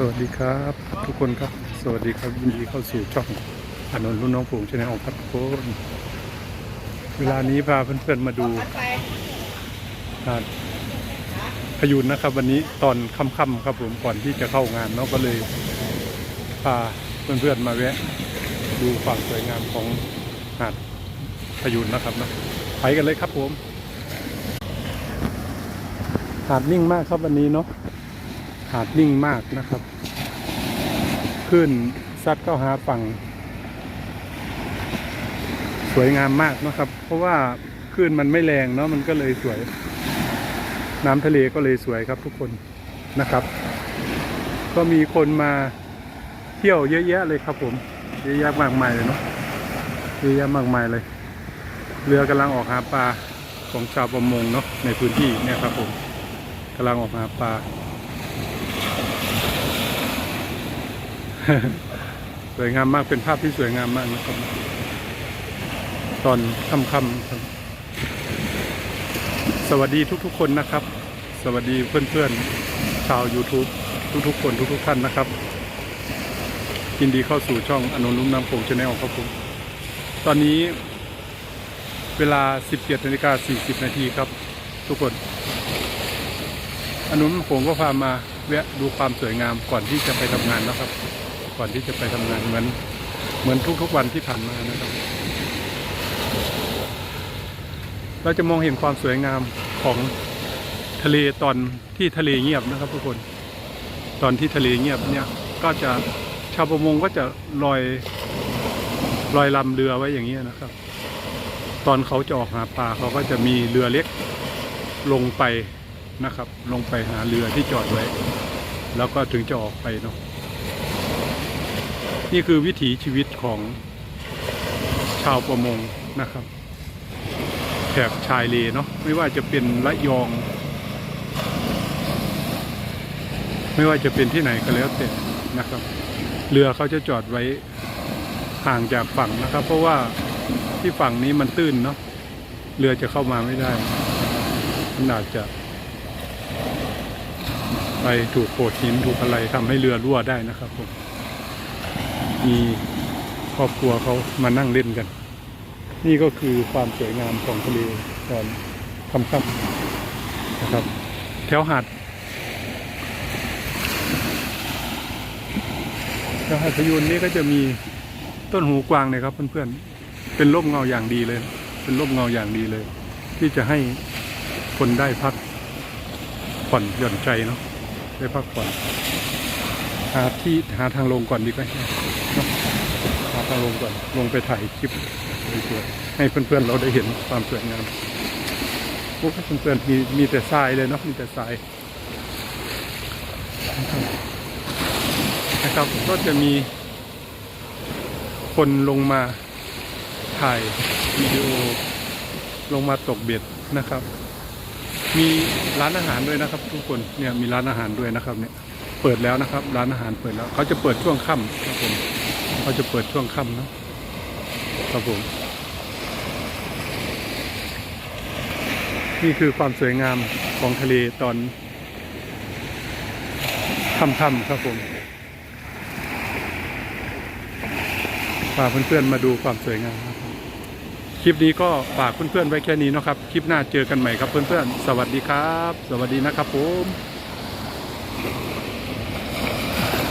สวัสดีครับ ทุกคนครับ สวัสดีครับยินดีเข้าสู่ช่องอานนท์รุ่นน้องผูงชาแนลครับทุกคนเวลานี้พาเพื่อนๆมาดูหาดพยูนนะครับ วันนี้ตอนค่ำๆครับผมก่อนที่จะเข้างานเนาะก็เลยพาเพื่อนๆมาแวะ ดูความสวยงามของหาดพยูนนะครับนะไปกันเลยครับผม หาดนิ่งมากครับวันนี้เนาะาดนิ่งมากนะครับขึ้นซัดเข้าหาฝั่ง สวยงามมากนะครับ เพราะว่าคลื่นมันไม่แรงเนาะมันก็เลยสวย น้ำทะเลก็เลยสวยครับทุกคนนะครับ ก็มีคนมาเที่ยวเยอะแยะเลยครับผมเยอะแยะมากมายเลยเนาะเยอะแยะมากมายเลย เรือกำลังออกหาปลาของชาวประมงเนาะในพื้นที่เนี่ยครับผมกำลังออกหาปลา สวยงามมากเป็นภาพที่สวยงามมากนะครับ ตอนค่ำๆครับ สวัสดีทุกๆคนนะครับ สวัสดีเพื่อนๆชาว YouTube ทุกๆคนทุกๆท่านนะครับยินดีเข้าสู่ช่องอนุนุ่มน้ำโขงชาแนลครับผม ตอนนี้เวลา 17นาฬิกา40 นาทีครับ ทุกคน อนุน้ำโขงก็พามาแวะดูความสวยงามก่อนที่จะไปทำงานนะครับ ก่อนที่จะไปทำงานเหมือนเหมือนทุกๆวันที่ผ่านมานะครับ เราจะมองเห็นความสวยงามของทะเลตอนที่ทะเลเงียบนะครับทุกคน ตอนที่ทะเลเงียบเนี่ยก็จะชาวประมงก็จะลอยลอยลำเรือไว้อย่างนี้ยนะครับ ตอนเขาจะออกหาปลาเขาก็จะมีเรือเล็กลงไปนะครับ ลงไปหาเรือที่จอดไว้ แล้วก็ถึงจะออกไปเนาะ นี่คือวิถีชีวิตของชาวประมงนะครับแถบชายเลเนาะไม่ว่าจะเป็นระยอง ไม่ว่าจะเป็นที่ไหนก็แล้วแต่นะครับ เรือเขาจะจอดไว้ห่างจากฝั่งนะครับ เพราะว่าที่ฝั่งนี้มันตื้นเนาะเรือจะเข้ามาไม่ได้มันอาจจะ ไปถูกโขดหินถูกอะไรทำให้เรือรั่วได้นะครับผม มีครอบครัวเขามานั่งเล่นกัน นี่ก็คือความสวยงามของทะเลตอนค่ำๆนะครับ แถวหาดแถวหาดพยูนนี่ก็จะมีต้นหูกวางเนี่ยครับเพื่อนๆ เป็นร่มเงาอย่างดีเลย เป็นร่มเงาอย่างดีเลย ที่จะให้คนได้พักผ่อนหย่อนใจเนาะได้พักผ่อนาที่หาทางลงก่อนดีกว่าหาทางลงก่อนลงไปถ่ายคลิปสวยๆให้เพื่อนๆเราได้เห็นความสวยงามพวกเพื่อนๆมีมีแต่ทรายเลยเนาะมีแต่ทรายนะครับก็จะมีคนลงมาถ่ายวิดีโอลงมาตกเบ็ดนะครับ มีร้านอาหารด้วยนะครับ ทุกคนเนี่ยมีร้านอาหารด้วยนะครับเนี่ย เปิดแล้วนะครับ ร้านอาหารเปิดแล้ว เขาจะเปิดช่วงค่ำครับผมเขาจะเปิดช่วงค่ำนะครับผม นี่คือความสวยงามของทะเลตอนค่ำๆครับผมพาเพื่อนๆมาดูความสวยงามครับคลิปนี้ก็ฝากเพื่อนๆไว้แค่นี้นะครับ คลิปหน้าเจอกันใหม่ครับเพื่อนๆ สวัสดีครับ สวัสดีนะครับผม